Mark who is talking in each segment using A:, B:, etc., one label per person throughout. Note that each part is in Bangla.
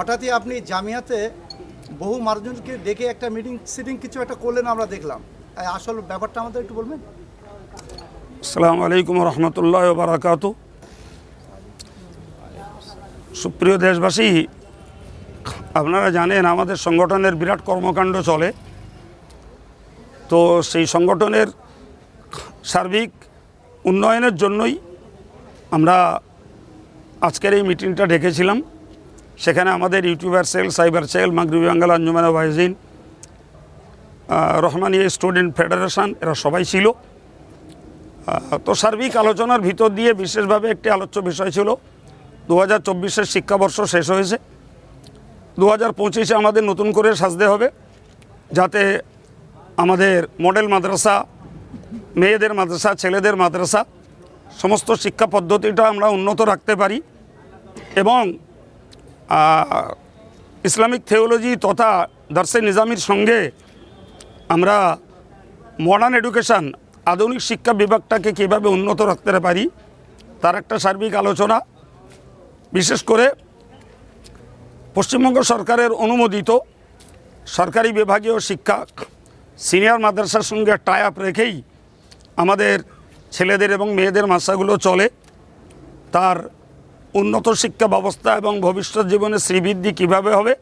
A: হঠাৎই আপনি জামিয়াতে বহু মানুষজনকে ডেকে একটা মিটিং সিটিং কিছু একটা করলেন, আমরা দেখলাম। আসল ব্যাপারটা আমাদের একটু বলবেন?
B: আসসালামু আলাইকুম রহমতুল্লাহ বারাকাতু সুপ্রিয় দেশবাসী, আপনারা জানেন আমাদের সংগঠনের বিরাট কর্মকাণ্ড চলে। তো সেই সংগঠনের সার্বিক উন্নয়নের জন্যই আমরা আজকের এই মিটিংটা ডেকেছিলাম। সেখানে আমাদের YouTuber cell, cyber cell, Maghribi Bangal Anjuman ভাইজিন Rahmania student federation, এরা সবাই ছিল। তো সার্বিক আলোচনার ভিতর দিয়ে বিশেষভাবে একটি আলোচ্য বিষয় ছিল দু হাজার চব্বিশের শিক্ষাবর্ষ শেষ হয়েছে। দু হাজার পঁচিশে আমাদের নতুন করে সাজতে হবে, যাতে আমাদের মডেল মাদ্রাসা, মেয়েদের মাদ্রাসা, ছেলেদের মাদ্রাসা, সমস্ত শিক্ষা পদ্ধতিটা আমরা উন্নত রাখতে পারি এবং ইসলামিক থিওলজি তথা দার্সে নিজামির সঙ্গে আমরা মডার্ন এডুকেশান আধুনিক শিক্ষা বিভাগটাকে কীভাবে উন্নত রাখতে পারি, তার একটা সার্বিক আলোচনা। বিশেষ করে পশ্চিমবঙ্গ সরকারের অনুমোদিত সরকারি বিভাগীয় শিক্ষা, সিনিয়র মাদ্রাসার সঙ্গে টাই আপ রেখেই আমাদের ছেলেদের এবং মেয়েদের মাসাগুলো চলে। তার উন্নত শিক্ষা ব্যবস্থা এবং ভবিষ্যৎ জীবনে শ্রীবৃদ্ধি কীভাবে হবে,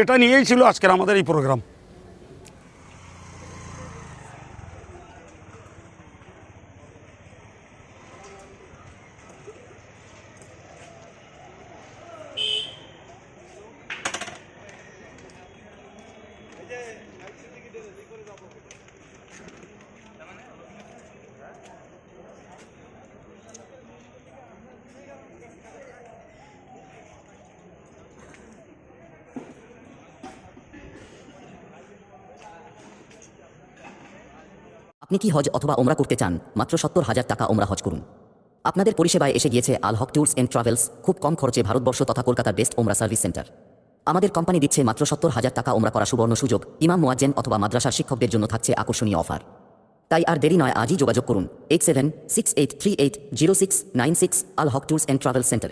B: এটা নিয়েই ছিল আজকের আমাদের এই প্রোগ্রাম।
C: আপনি কি হজ অথবা ওমরা করতে চান? মাত্র সত্তর হাজার টাকা ওমরা হজ করুন। আপনাদের পরিষেবায় এসে গিয়েছে Al Haq tours and travels, খুব কম খরচে ভারতবর্ষ তথা কলকাতার বেস্ট ওমরা সার্ভিস সেন্টার। আমাদের কোম্পানি দিচ্ছে মাত্র সত্তর হাজার টাকা ওমরা করা সুবর্ণ সুযোগ, ইমাম মোয়াজ্জেন অথবা মাদ্রাসার শিক্ষকদের জন্য থাকছে আকর্ষণীয় অফার। তাই আর দেরি নয়, আজই যোগাযোগ করুন eight seven six eight three eight zero six nine six Al Haq tours and travel centre.